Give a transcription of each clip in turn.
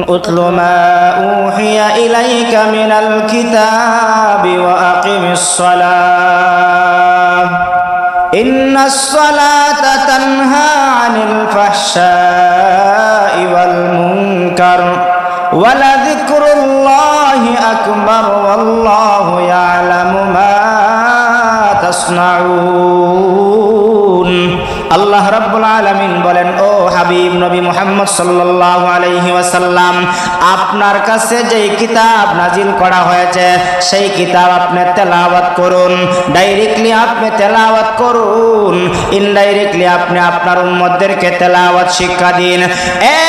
أتل ما أوحي إليك من الكتاب وأقم الصلاة إن الصلاة تنهى عن الفحشاء والمنكر ولذكر الله أكبر والله يعلم ما تصنعون الله رب العالمين بلن হাবিব নবী মোহাম্মদ সাল্লাহ আলহি ওয়াসাল্লাম, আপনার কাছে যেই কিতাব নাজিল করা হয়েছে, সেই কিতাব আপনি তেলাওয়াত করুন। ডাইরেক্টলি আপনি তেলাওয়াত করুন। ইনডাইরেক্টলি আপনি আপনার উম্মতদেরকে তেলাওয়াত শিক্ষা দিন।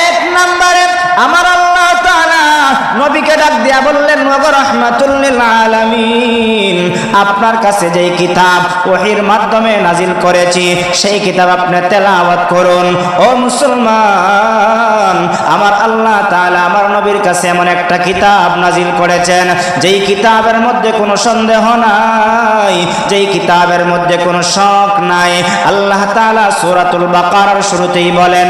এক নম্বরে, আমার নবীকে ডাক দিয়া বললেন রহমাতুল্লিল আলামিন, আপনার কাছে যেই কিতাব ওহির মাধ্যমে নাজিল করেছি, সেই কিতাব আপনি তেলাওয়াত করুন। ও মুসলমান, আমার আল্লাহ তাআলা আমার নবীর কাছে এমন একটা কিতাব নাজিল করেছেন, যেই কিতাবের মধ্যে কোনো সন্দেহ নাই, যেই কিতাবের মধ্যে কোনো শক নাই। আল্লাহ তাআলা সূরাতুল বাকারার শুরুতেই বলেন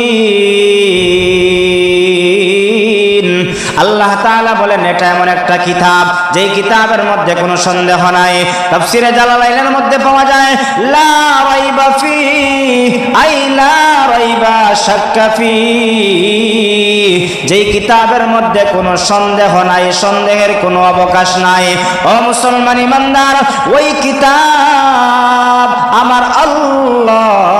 আল্লাহ তাআলা বলেন, এটা এমন একটা কিতাব, যেই কিতাবের মধ্যে কোনো সন্দেহ নাই। তাফসিরে জালালাইনের মধ্যে পাওয়া যায়, লা রাইবা ফি, আই লা রাইবা শাক্কা ফি। যেই কিতাবের মধ্যে কোনো সন্দেহ নাই, সন্দেহের কোনো অবকাশ নাই। ও মুসলমান ইমানদার, ওই কিতাব আমার আল্লাহ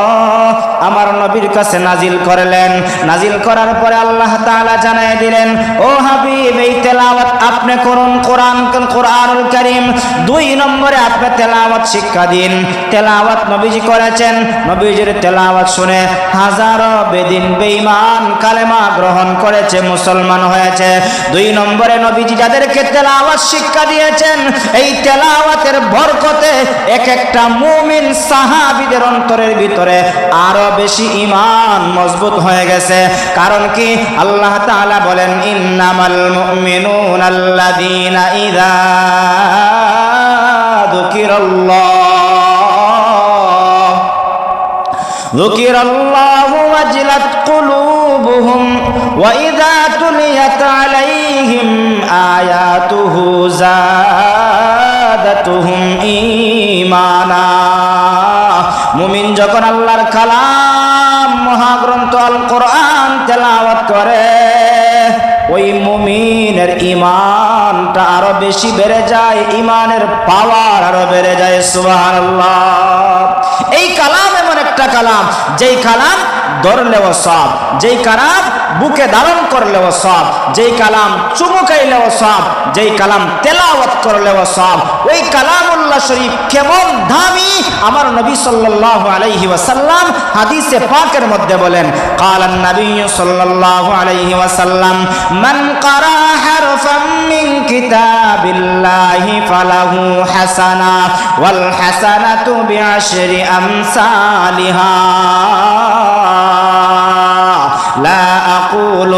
নবীর কাছে নাজিল করলেন। নাজিল করার পরে আল্লাহ তাআলা জানাই দিলেন, ও হাবিব, এই তেলাওয়াত আপনি করুন। কোরআন, কোরআনুল কারীম দুই নম্বরে আপনি তেলাওয়াত শিক্ষা দিন। তেলাওয়াত নবীজি করেছেন। নবীজির তেলাওয়াত শুনে হাজারো বেদিন বেঈমান কালেমা গ্রহণ করেছে, মুসলমান হয়েছে। দুই নম্বরে নবীজি যাদেরকে তেলাওয়াত শিক্ষা দিয়েছেন, এই তেলাওয়াতের বরকতে এক একটা মুমিন সাহাবীদের অন্তরের ভিতরে আরও বেশি ইমান মজবুত হয়ে গেছে। কারণ কি? আল্লাহ তাআলা বলেন, ইন্নামাল মুমিনুন আল্লাযীনা ইযা যুকিরাল্লাহ। যুকিরাল্লাহু ওয়াজলাত কুলুবুহুম ওয়া ইযা তুলিয়াত আলাইহিম আয়াতুহু জাদাতুহুম ঈমানা। মুমিন যখন আল্লাহর কালাম মহাগ্রন্থ আল কোরআন তেলাওয়াত করে। ওই মুমিনের ইমানটা আরও বেশি বেড়ে যায় ইমানের পাওয়ার আরও বেড়ে যায়, সুবহানাল্লাহ। এই কালাম এমন একটা কালাম, যেই কালাম ধরলেও সব, যেই কালাম বুকে ধারণ করলেও সব, যেই কালাম চুমুকাইলেও সব, যেই কালাম তেলাওয়াত করলেও সব, ওই কালামুল্লাহ শরীফ কেমন দামি? আমার নবী সাল্লাল্লাহু আলাইহি ওয়াসাল্লাম হাদিসে পাকের মধ্যে বলেন কালান নবী সাল্লাল্লাহু আলাইহি ওয়াসাল্লাম, মন কারা হারফাম মিন কিতাবিল্লাহি ফালাহু হাসানা, ওয়াল হাসানাতু বিআশরি আমসালিহা। أقول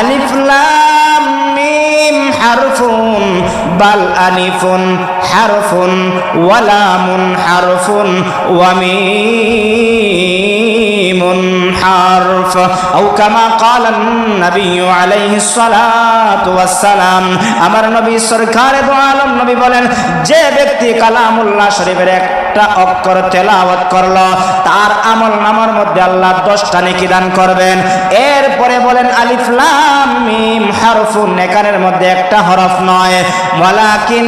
ألف لام ميم حرف بل ألف حرف ولام حرف وميم حرف أو كما قال النبي عليه الصلاة والسلام আমার নবী সরকার দো আলম নবী বলেন যে ব্যক্তি কালামুল্লাহ শরীফের একটা অক্ষর তেলাওয়াত করল। তার আমল নামার মধ্যে আল্লাহ দশটা নেকি দান করবেন। এরপরে বলেন, আলিফ লাম মিম হারফুন এখানের মধ্যে একটা হরফ নয়। ওয়ালাকিন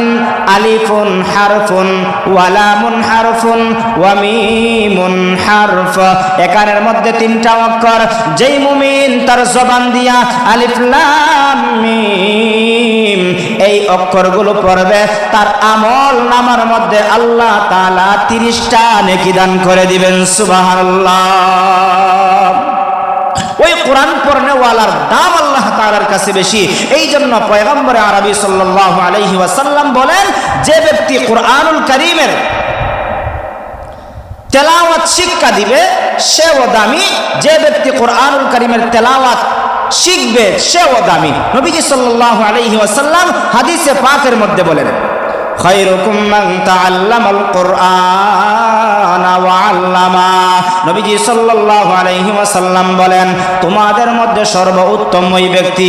আলিফুন হারফুন, ওয়ালামুন হারফুন, ওয়া মিমুন হারফ। এখানের মধ্যে তিনটা অক্ষর। যেই মুমিন তার জবান দিয়া আলিফ লাম মিম এই অক্ষরগুলো পড়বে, তার আমল নামার মধ্যে আল্লাহ তাআলা 30টা নেকি দান করে দিবেন, সুবহানাল্লাহ। ওই কোরআন দাম আল্লাহ তাআলার কাছে বেশি। এই জন্য পয়গম্বর আরবি সাল্লাল্লাহু আলাইহি ওয়াসাল্লাম বলেন, যে ব্যক্তি কোরআনুল কারীমের তেলাওয়াত শিক্ষা দিবে, সেও দামি। যে ব্যক্তি কোরআনুল কারীমের তেলাওয়াত শিখবে সেও দামি। নবীজি সাল্লাহ ওয়াসাল্লাম হাদিসে পাকের মধ্যে বলেন খৈরকুম মান তাআল্লামাল কুরআন ওয়া আল্লামা। নবীজি সাল্লাল্লাহু আলাইহি ওয়াসাল্লাম বলেন, তোমাদের মধ্যে সর্বোত্তম ওই ব্যক্তি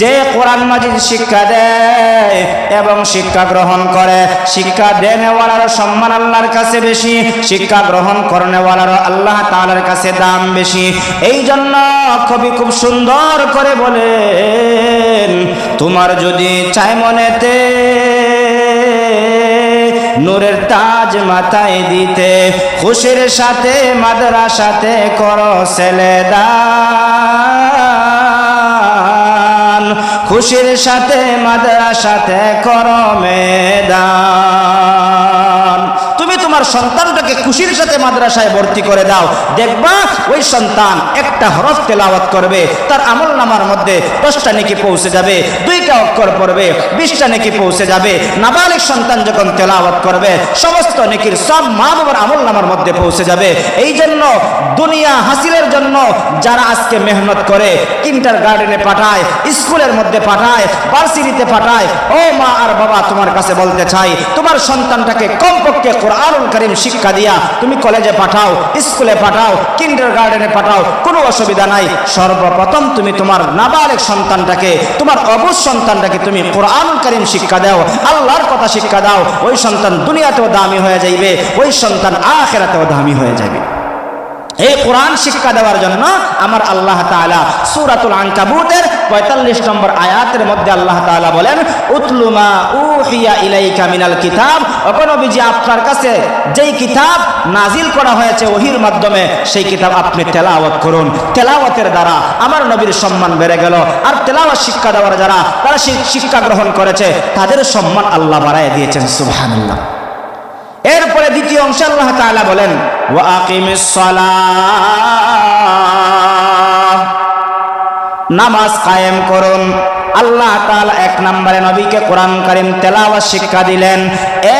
যে কোরআন মাজিদ শিক্ষা দেয় এবং শিক্ষা গ্রহণ করে। শিক্ষা দেনেওয়ালার সম্মান আল্লাহর কাছে বেশি, শিক্ষা গ্রহণ করনেওয়ালার আল্লাহ তাআলার কাছে দাম বেশি। এই জন্য কবি খুব সুন্দর করে বলেন, তোমার যদি চাই মনেতে নূরের তাজ মাথায় দিতে, খুশির সাথে, মাদ্রাসাতে করো ছেলে দান। খুশির সাথে, মাদ্রাসাতে করো মেদান তুমি তোমার সন্তানটাকে খুশির সাথে মাদ্রাসায় ভর্তি করে দাও। দেখবা, ওই সন্তান একটা হরফ তেলাওয়াত করবে, তার আমল নামার মধ্যে দশটা নেকি পৌঁছে যাবে, দুইটা অক্ষর পড়বে, বিশটা নেকি পৌঁছে যাবে। নাবালিক সন্তান যখন তেলাওয়াত করবে, সমস্ত নেকির সব মা বাবার আমল নামার মধ্যে পৌঁছে যাবে। এই জন্য দুনিয়া হাসিলের জন্য যারা আজকে মেহনত করে, কিন্টার গার্ডেনে পাঠায়, স্কুলের মধ্যে পাঠায়, ভার্সিটিতে পাঠায়, ও মা আর বাবা, তোমার কাছে বলতে চাই, তোমার সন্তানটাকে কমপক্ষে কোরআনুল করিম শিক্ষা দিয়া তুমি কলেজে পাঠাও স্কুলে পাঠাও কিন্ডার গার্ডেনে পাঠাও, কোনো অসুবিধা নাই। সর্বপ্রথম তুমি তোমার নাবালেক সন্তানটাকে, তোমার অবুজ সন্তানটাকে তুমি কোরআন করিম শিক্ষা দাও, আল্লাহর কথা শিক্ষা দাও, ওই সন্তান দুনিয়াতেও দামি হয়ে যাইবে, ওই সন্তান আখেরাতেও দামি হয়ে যাবে এই কোরআন শিক্ষা দেওয়ার জন্য আমার আল্লাহ তাআলা সূরাতুল আনকাবুতের 45 নম্বর আয়াতের মধ্যে আল্লাহ তাআলা বলেন উতলুমা উহিয়া ইলাইকা মিনাল কিতাব। অপনবীজি আপনার কাছে যেই কিতাব নাজিল করা হয়েছে ওহির মাধ্যমে, সেই কিতাব আপনি তেলাওয়াত করুন। তেলাওয়াতের দ্বারা আমার নবীর সম্মান বেড়ে গেল। আর তেলাওয়াত শিক্ষা দেওয়ার যারা, তারা শিক্ষা গ্রহণ করেছে, তাদের সম্মান আল্লাহ বাড়ায় দিয়েছেন, সুবহানাল্লাহ। এরপরে দ্বিতীয় অংশে আল্লাহ তাআলা বলেন নামাজ কায়েম করুন। আল্লাহ তাআলা এক নম্বরে নবীকে কোরআন করিম তেলাওয়াত শিক্ষা দিলেন।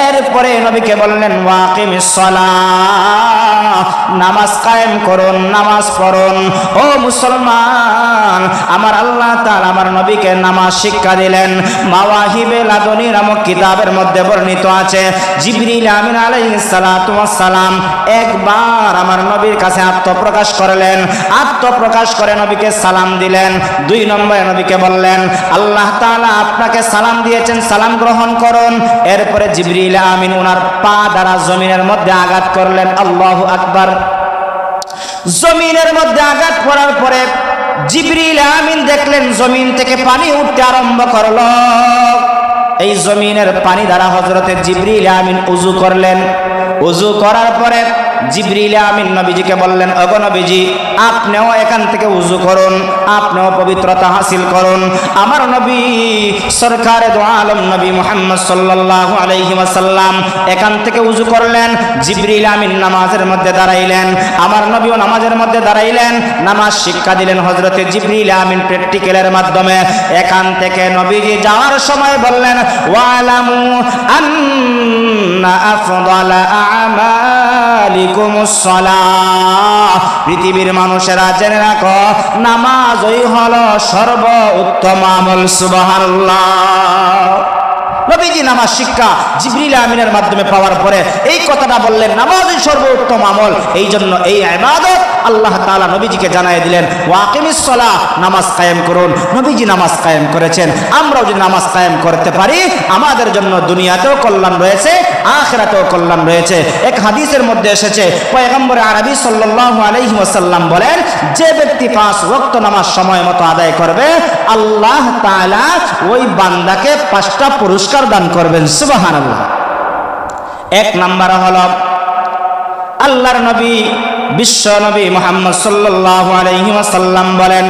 এরপরে নবীকে বললেন, ওয়াকিমিস সালাহ, নামাজ কায়েম করুন, নামাজ পড়ুন। ও মুসলমান, আমার আল্লাহ তাআলা আমার নবীকে নামাজ শিক্ষা দিলেন। মাওয়াহিবে লাদনী নামক কিতাবের মধ্যে বর্ণিত আছে, জিবরিল আমিন সালাম একবার আমার নবীর কাছে আত্মপ্রকাশ করলেন। আত্মপ্রকাশ করে নবীকে সালাম দিলেন। দুই নম্বরে নবীকে বললেন আল্লাহ তাআলা আপনাকে সালাম দিয়েছেন, সালাম গ্রহণ করুন। এরপরে জিবরিল আমিন ওনার পা দ্বারা জমিনের মধ্যে আঘাত করলেন। আল্লাহ আকবার। জমিনের মধ্যে আঘাত করার পরে জিবরিল আমিন দেখলেন, জমিন থেকে পানি উঠতে আরম্ভ করল। এই জমিনের পানি দ্বারা হজরতে জিবরিল আমিন উজু করলেন। উজু করার পরে জিবরিল আমিন নবীজিকে বললেন অগো নবীজি, আপনিও এখান থেকে উজু করুন, আপনিও পবিত্রতা হাসিল করুন। আমার নবী, সরকারে আলম নবী মুহাম্মদ সাল্লাল্লাহু আলাইহি ওয়াসাল্লাম এখান থেকে উজু করলেন, জিবরিল আমিন নামাজের মধ্যে দাঁড়াইলেন। আমার নবীও নামাজের মধ্যে দাঁড়াইলেন, নামাজ শিক্ষা দিলেন হজরতে জিবরিল আমিন প্র্যাকটিক্যালের মাধ্যমে। এখান থেকে নবীজি যাওয়ার সময় বললেন, ওয়ালামু আন্না আফদালা সালাহ পৃথিবীর মানুষেরা জেনে রাখো নামাজই হলো সর্ব উত্তম আমল সুবহানাল্লাহ। নবীজি নামাজ শিক্ষা জিবরিল আমিনের মাধ্যমে পাওয়ার পরে এই কথাটা বললেন, নামাজই সর্বোত্তম আমল। এই জন্য এই ইবাদত আল্লাহ তাআলা নবীজিকে জানাই দিলেন ওয়াকিমিস সালাহ নামাজ কায়েম করুন। নবীজি নামাজ কায়েম করেছেন। আমরাও যদি নামাজ কায়েম করতে পারি, আমাদের জন্য দুনিয়াতেও কল্যাণ রয়েছে, আখেরাতেও কল্যাণ রয়েছে। এক হাদিসের মধ্যে এসেছে, পয়গম্বর আরবি সাল্লাল্লাহু আলাইহি ওয়াসাল্লাম বলেন, যে ব্যক্তি পাঁচ ওয়াক্ত নামাজ সময় মতো আদায় করবে, আল্লাহ তালা ওই বান্দাকে পাঁচটা পুরস্কার দান করবেন সুবাহান এক নাম্বার হল, আল্লাহর নবী, বিশ্ব নবী মোহাম্মদ সাল্লাহ আলাইহি বলেন,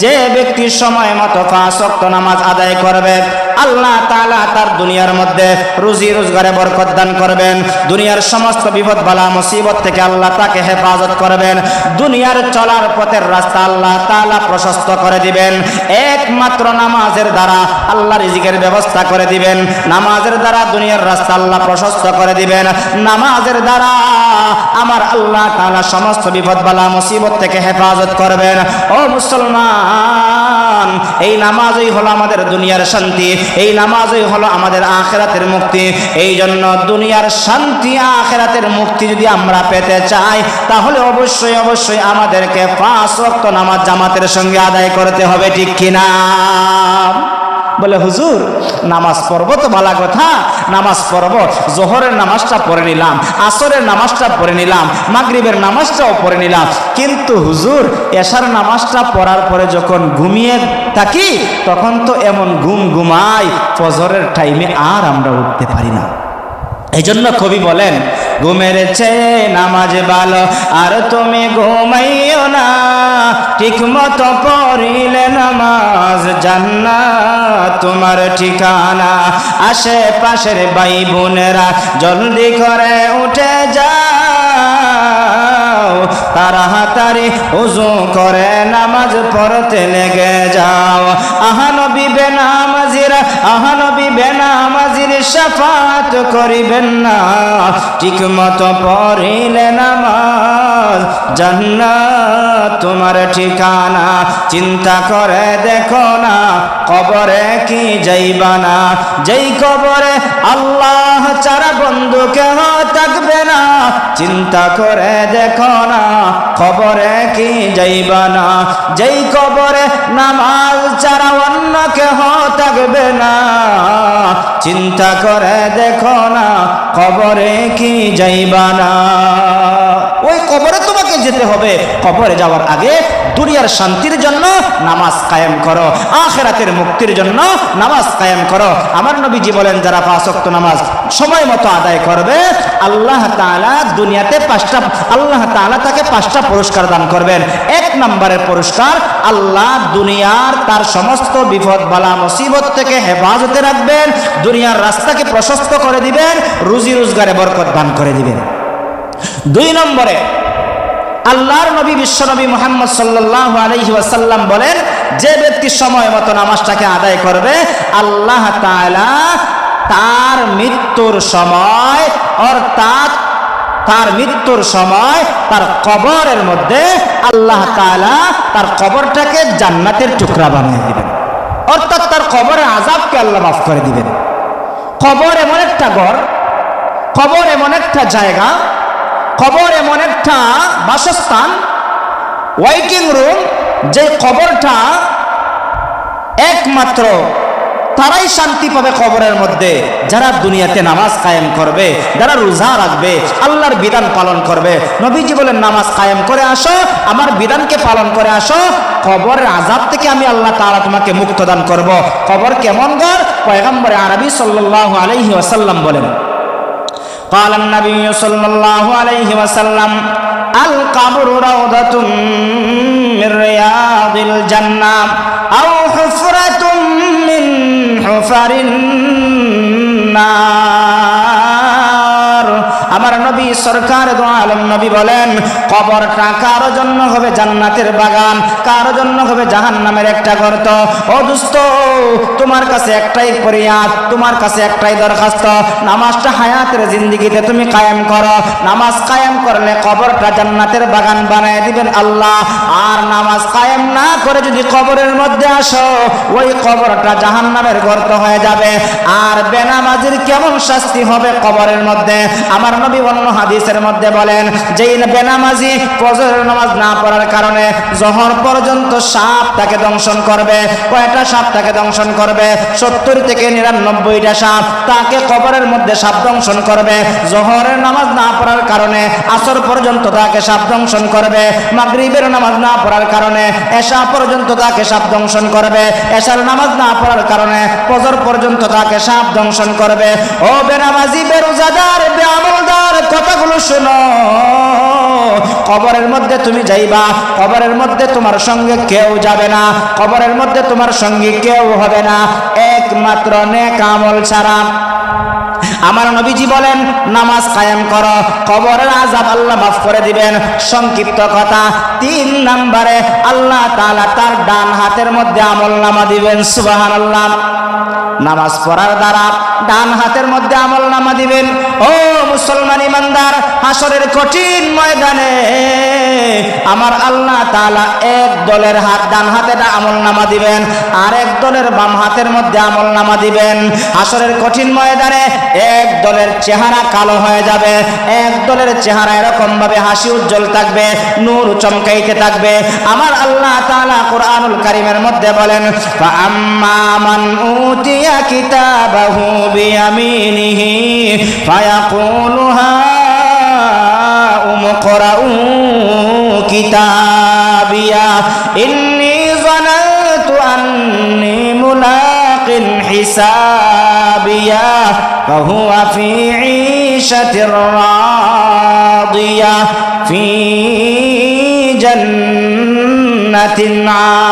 যে ব্যক্তি সময় মতো ফাঁস নামাজ আদায় করবে আল্লাহ তালা তার দুনিয়ার মধ্যে রুজি রোজগারে বরকত দান করবেন। দুনিয়ার সমস্ত বিপদ বালা মুসিবত থেকে আল্লাহ তাকে হেফাজত করবেন। দুনিয়ার চলার পথের রাস্তা আল্লাহ তাআলা প্রশস্ত করে দিবেন। একমাত্র নামাজের দ্বারা আল্লাহ রিজিকের ব্যবস্থা করে দিবেন। নামাজের দ্বারা দুনিয়ার রাস্তা আল্লাহ প্রশস্ত করে দিবেন। নামাজের দ্বারা আমার আল্লাহ তালা সমস্ত বিপদ বালা মুসিবত থেকে হেফাজত করবেন। ও মুসলমান! এই নামাজই হলো আমাদের দুনিয়ার শান্তি, এই নামাজই হলো আমাদের আখেরাতের মুক্তি। এই জন্য দুনিয়ার শান্তি, আখেরাতের মুক্তি যদি আমরা পেতে চাই, তাহলে অবশ্যই অবশ্যই আমাদেরকে পাঁচ রক্ত নামাজ জামাতের সঙ্গে আদায় করতে হবে, ঠিক কিনা? বলে, হুজুর, নামাজ পড়ব তো ভালো কথা। নামাজ পড়ব, জোহরের নামাজটা পড়ে নিলাম, আসরের নামাজটা পড়ে নিলাম, মাগরিবের নামাজটাও পড়ে নিলাম। কিন্তু হুজুর, এশার নামাজটা পড়ার পরে যখন ঘুমিয়ে থাকি, তখন তো এমন ঘুম ঘুমাই ফজরের টাইমে আর আমরা উঠতে পারি না। এই জন্য কবি বলেন, ঘুমের চেয়ে নামাজ ভালো, আর তুমি ঘুমাইও না। ঠিক মতো পড়িলে নামাজ জান্না তোমার ঠিকানা। আশেপাশের ভাই বোনেরা জলদি করে উঠে যাও হাতারি উজু করে নামাজ পড়তে লেগে যাও। আহানবী বেনামাজিরা আহানবী বেনামাজির সাফাত করিবেন না। ঠিক মতো পড়িলে নামাজ জান্নাত তোমার ঠিকানা। চিন্তা করে দেখো না, কবরে কি যাইবা না। যেই কবরে আল্লাহ চারা বন্ধু কেহ থাকবে না। চিন্তা করে দেখো না, কবরে কি যাইবা না। যেই কবরে নামাজ ছাড়া অন্য কেহ থাকবে না। চিন্তা করে দেখো না, কবরে কি যাইবা না। ওই কবরে তোমাকে যেতে হবে। কবরে যাওয়ার আগে দুনিয়ার শান্তির জন্য নামাজ কায়েম করো। আখেরাতের মুক্তির জন্য নামাজ কায়েম করো। আমার নবীজি বলেন, যারা পাঁচ নামাজ সময় মতো আদায় করবে, আল্লাহ তাআলা দুনিয়াতে পাঁচটা আল্লাহ তাআলা তাকে পাঁচটা পুরস্কার দান করবেন। এক নম্বরের পুরস্কার, আল্লাহ দুনিয়ার তার সমস্ত বিপদ, বালা, মুসিবত থেকে হেফাজতে রাখবেন, দুনিয়ার রাস্তাকে প্রশস্ত করে দিবেন, রুজি রোজগারে বরকত দান করে দিবেন। দুই নম্বরে, আল্লাহর নবী বিশ্বনবী মোহাম্মদ সাল্লাহ আলহি ওয়াসাল্লাম বলেন, যে ব্যক্তি সময় মতো নামাজটাকে আদায় করবে, আল্লাহ তাআলা তার মৃত্যুর সময়, অর্থাৎ তার মৃত্যুর সময় তার কবরের মধ্যে আল্লাহ তাআলা তার কবরটাকে জান্নাতের টুকরা বানিয়ে দিবেন। অর্থাৎ তার কবরের আজাবকে আল্লাহ মাফ করে দিবেন। কবর এমন একটা ঘর, কবর এমন একটা জায়গা, কবর এমন একটা বাসস্থান, ওয়াইটিং রুম, যে কবরটা একমাত্র তারাই শান্তি পাবে কবরের মধ্যে যারা দুনিয়াতে নামাজ কায়েম করবে যারা রোজা রাখবে আল্লাহর বিধান পালন করবে নবীজি বলেন নামাজ কায়েম করে আসো আমার বিধানকে পালন করে আসো কবরের আজাব থেকে আমি আল্লাহ তাআলা তোমাকে মুক্ত দান করব কবর কেমন ঘর পয়গম্বরে আরবি সাল্লাল্লাহু আলাইহি ওয়াসাল্লাম বলেন قال النبي صلى الله عليه وسلم القبر روضة من رياض الجنة أو আমার নবী সরকার দোয়ালম নবী বলেন কবরটা কারও জন্য হবে জান্নাতের বাগান? কারও জন্য হবে জাহান নামের একটা গর্ত? ও দুস্ত, তোমার কাছে একটাই ফরিয়াদ, তোমার কাছে একটাই দরখাস্ত। নামাজটা হায়াতের জিন্দিগিতে তুমি কায়েম করো। নামাজ কায়েম করলে কবরটা জান্নাতের বাগান বানায় দিবেন আল্লাহ। আর নামাজ কায়েম না করে যদি কবরের মধ্যে আসো, ওই কবরটা জাহান্নামের গর্ত হয়ে যাবে। আর বেনামাজির কেমন শাস্তি হবে কবরের মধ্যে? আমার নবী অন্য হাদিসের মধ্যে বলেন, যেই বেনামাজি ফজরের নামাজ না পড়ার কারণে জহর পর্যন্ত সাপ তাকে দংশন করবে। কয়টা সাপ তাকে দংশন করবে? সত্তর থেকে নিরানব্বইটা সাপ তাকে কবরের মধ্যে সাপ দংশন করবে। জহরের নামাজ না পড়ার কারণে, আসর পর্যন্ত তাকে সাপ দংশন করবে। মাগরিবের নামাজ না পড়ার কারণে, এশা পর্যন্ত তাকে সাপ দংশন করবে। এশার নামাজ না পড়ার কারণে, ফজর পর্যন্ত তাকে সাপ দংশন করবে। ও বেনামাজি, বেরোজাদার বেআমলদার কথাগুলো শোনো। কবরের মধ্যে তুমি যাইবা, কবরের মধ্যে তোমার সঙ্গে কেউ যাবে না, কবরের মধ্যে তোমার সঙ্গে কেউ হবে না। একমাত্র নেক আমল ছাড়া। আমার নবীজি বলেন, নামাজ কায়েম করো, কবরের আজাব আল্লাহ মাফ করে দিবেন। সংক্ষিপ্ত কথা, তিন নম্বরে আল্লাহ তাআলা তার ডান হাতের মধ্যে আমল নামা দিবেন, সুবহানাল্লাহ। নামাজ পড়ার দ্বারা ডান হাতের মধ্যে আমল নামা দিবেন। ও মুসলমান ইমানদার হাসরের কঠিন ময়দানে আমার আল্লাহ তাআলা এক দলের হাত ডান হাতে আমল নামা দিবেন আর এক দলের বাম হাতের মধ্যে আমল নামা দিবেন। হাসরের কঠিন ময়দানে এক দলের চেহারা কালো হয়ে যাবে, এক দলের চেহারা এরকম ভাবে হাসি উজ্জ্বল থাকবে, নূর চমকাইতে থাকবে। আমার আল্লাহ কোরআনুল কারীমের মধ্যে বলেন ফাআম্মা মান উতিয়া কিতাবাহু বিয়ামিনিহি ফায়াকুলু হাউম ইকরাউ কিতাবিয়া ইন্নী ظننت أني ملاق حسابيا فهو في عيشة راضية في جنة عالية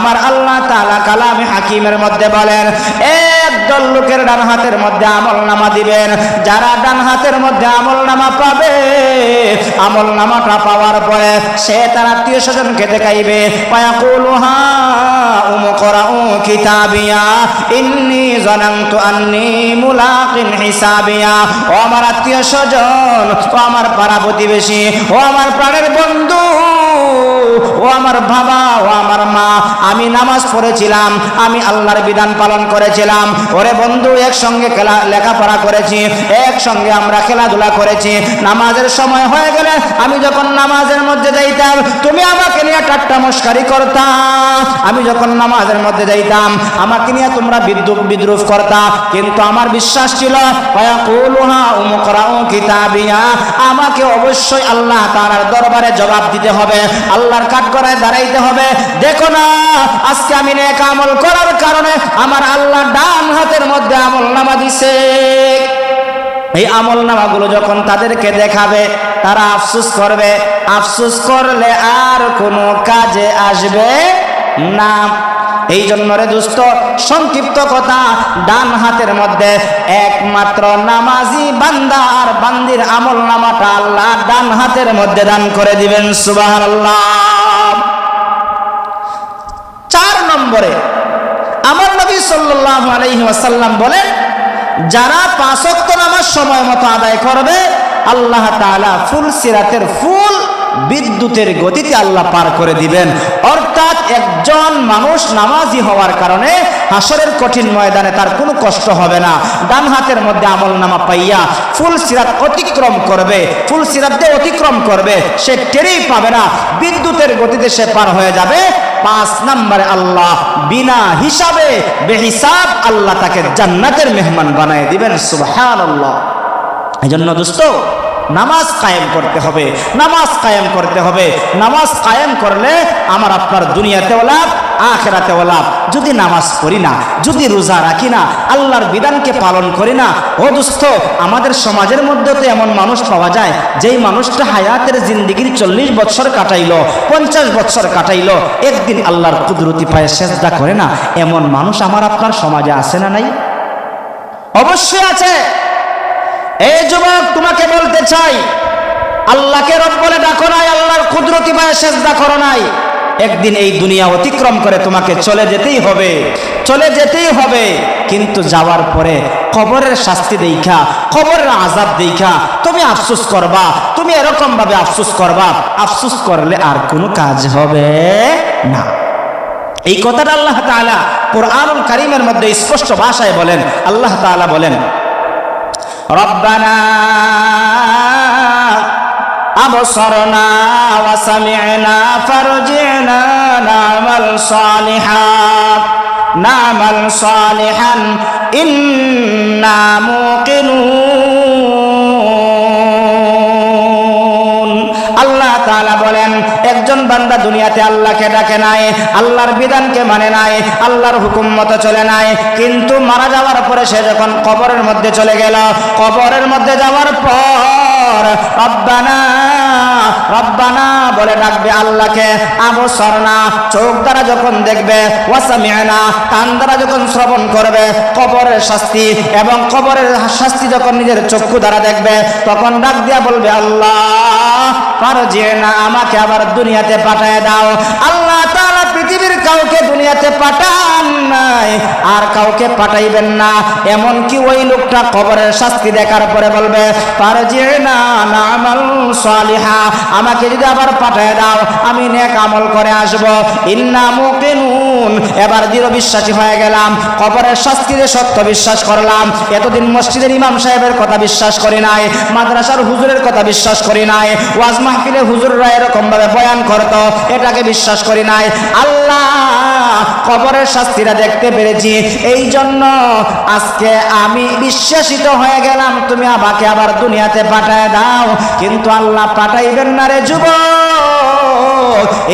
আমার আল্লাহ তাআলা কালামে হাকিমের মধ্যে বলেন, একদল লোকের ডান হাতের মধ্যে আমল নামা দিবেন। যারা ডান হাতের মধ্যে আমল নামা পাবে আমল নামাটা পাওয়ার পরে সে তার আত্মীয় স্বজনকে দেখাইবে পায়াকুলু হা উমকরাউ কিতাবিয়া, ইন্নি জানান্তু আন্নি মুলাকিন হিসাবিয়া। ও আমার আত্মীয় স্বজন, ও আমার পাড়া প্রতিবেশী, ও আমার প্রাণের বন্ধু ও আমার বাবা, ও আমার মা, আমি নামাজ পড়েছিলাম, আমি আল্লাহর বিধান পালন করেছিলাম। ওরে বন্ধু, একসঙ্গে খেলা, লেখাপড়া করেছি, একসঙ্গে আমরা খেলাধুলা করেছি। নামাজের সময় হয়ে গেলে আমি যখন নামাজের মধ্যে যাইতাম, তুমি আমাকে নিয়ে ঠাট্টা মস্কারি করতাম আমি যখন নামাজের মধ্যে যাইতাম, আমাকে নিয়ে তোমরা বিদ্রুপ বিদ্রুপ করতা। কিন্তু আমার বিশ্বাস ছিল আমাকে অবশ্যই আল্লাহ তার দরবারে জবাব দিতে হবে। আল্লাহর কাঠগড়ায় দাঁড়াইতে হবে। দেখো না, আজকে আমি নেক আমল করার কারণে আমার আল্লাহ ডান হাতের মধ্যে আমল নামা দিছে। এই আমল নামাগুলো যখন তাদেরকে দেখাবে, তারা আফসুস করবে। আফসুস করলে আর কোনো কাজে আসবে না, এই জন্য রে দুস্থ সংক্ষিপ্ত কথা, ডান হাতের মধ্যে একমাত্র নামাজি বান্দা আর বান্দির আমল নামাটা আল্লাহ ডান হাতের মধ্যে দান করে দিবেন সুবাহ চার নম্বরে, আমার নবী সাল্লাল্লাহু আলাইহি ওয়াসাল্লাম বলেন, যারা পাঁচ ওয়াক্ত নামাজ সময় মতো আদায় করবে, আল্লাহ তাআলা ফুল সিরাতের ফুল বিদ্যুতের গতিতে আল্লাহ পার করে দিবেন। অর্থাৎ একজন মানুষ নামাজি হওয়ার কারণে হাসরের কঠিন ময়দানে তার কোনো কষ্ট হবে না। ডান হাতের মধ্যে আমল নামা পাইয়া ফুল সিরাত অতিক্রম করবে, ফুল সিরাত দিয়ে অতিক্রম করবে, সে টেরেই পাবে না। বিদ্যুতের গতিতে সে পার হয়ে যাবে। পাঁচ নম্বরে আল্লাহ বিনা হিসাবে, বেহিসাব আল্লাহ তাকে জান্নাতের মেহমান বানায় দিবেন। সুবহান আল্লাহ এই জন্য দোস্ত নামাজ কায়েম করতে হবে, নামাজ কায়েম করতে হবে। নামাজ কায়েম করলে আমার আপনার দুনিয়াতেও লাভ, আখেরাতেও লাভ। যদি নামাজ পড়ি না, যদি রোজা রাখি না, আল্লাহর বিধানকে পালন করি না, ও দুস্থ, আমাদের সমাজের মধ্যে তো এমন মানুষ পাওয়া যায়, যেই মানুষটা হায়াতের জিন্দিগির চল্লিশ বছর কাটাইলো, পঞ্চাশ বছর কাটাইলো, একদিন আল্লাহর কুদরতি পায়ে সেজদা করে না, এমন মানুষ আমার আপনার সমাজে আছে না নাই? অবশ্যই আছে। এই যুবক, তোমাকে বলতে চাই, আল্লাহকে রব বলে ডাকো নাই, আল্লাহর কুদরতি পায়ে সেজদা করো নাই। একদিন এই দুনিয়া অতিক্রম করে তোমাকে চলে যেতেই হবে, চলে যেতেই হবে। কিন্তু যাওয়ার পরে কবরের শাস্তি দেখা কবরের আজাব দেখা তুমি আফসুস করবা, তুমি এরকম ভাবে আফসুস করবা। আফসুস করলে আর কোনো কাজ হবে না। এই কথাটা আল্লাহ তাআলা কোরআনুল কারীমের মধ্যে স্পষ্ট ভাষায় বলেন। আল্লাহ তাআলা বলেন ربنا أبصرنا وسمعنا فرجعنا نعمل صالحا نعمل صالحا إنا موقنون বান্দা দুনিয়াতে আল্লাহকে ডাকে নাই, আল্লাহর বিধানকে মানে নাই, আল্লাহর হুকুম মতো চলে নাই। কিন্তু মারা যাওয়ার পরে সে যখন কবরের মধ্যে চলে গেল, কবরের মধ্যে যাওয়ার পর, রব্বানা রব্বানা বলে ডাকবে আল্লাহকে চোখ দ্বারা যখন দেখবে ওয়াসামিয়ানা কান দ্বারা যখন শ্রবণ করবে, কবরের শাস্তি এবং কবরের শাস্তি যখন নিজের চক্ষু দ্বারা দেখবে, তখন ডাক দিয়া বলবে, আল্লাহ পারো যে না আমাকে আবার দুনিয়াতে পাঠায় দাও। আল্লাহ কাউকে দুনিয়াতে পাঠান নাই, আর কাউকে পাঠাইবেন না। এমন কি ওই লোকটা কবরের শাস্তি দেখার পরে বলবে না আমাকে যদি আবার পাঠায় দাও, আমি নেক আমল করে আসব। ইন্না মুকিনুন এবার দৃঢ় বিশ্বাসী হয়ে গেলাম। কবরের শাস্তিতে সত্য বিশ্বাস করলাম। এতদিন মসজিদের ইমাম সাহেবের কথা বিশ্বাস করি নাই। মাদ্রাসার হুজুরের কথা বিশ্বাস করি নাই। ওয়াজ মাহফিলে হুজুররা এরকম ভাবে বয়ান করতো। এটাকে বিশ্বাস করি নাই। আল্লাহ, কবরের শাস্তিটা দেখতে পেরেছি। এই জন্য আজকে আমি বিশ্বাসিত হয়ে গেলাম। তুমি আমাকে আবার দুনিয়াতে পাঠায় দাও। কিন্তু আল্লাহ পাঠাইবেন না রে যুবক।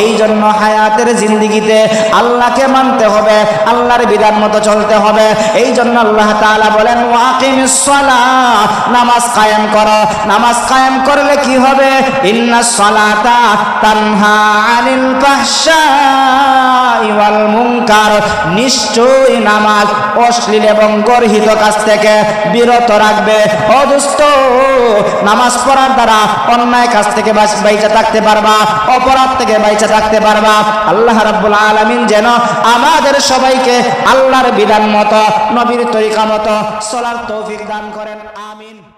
এই জন্য হায়াতের জিন্দিগিতে আল্লাহকে মানতে হবে, আল্লাহর বিধান মতো চলতে হবে। এই জন্য আল্লাহ তালা বলেন ওয়াকিম সলা নামাজ কায়েম করো। নামাজ কায়েম করলে কি হবে? ইন্না সলাতা তানহা আনিল ফাহশাই ওয়াল মুনকার। নিশ্চয়ই নামাজ অশ্লীল এবং গর্হিত কাজ থেকে বিরত রাখবে। ও দোস্ত নামাজ পড়ার দ্বারা অন্যায় কাজ থেকে বাইচা থাকতে পারবা, অপরাধ থেকে বাইচা থাকতে পারবা। আল্লাহ রাব্বুল আলামিন যেন আমাদের সবাইকে আল্লাহর বিধান মতো, নবীর তরিকা মতো চলার তৌফিক দান করেন। আমিন।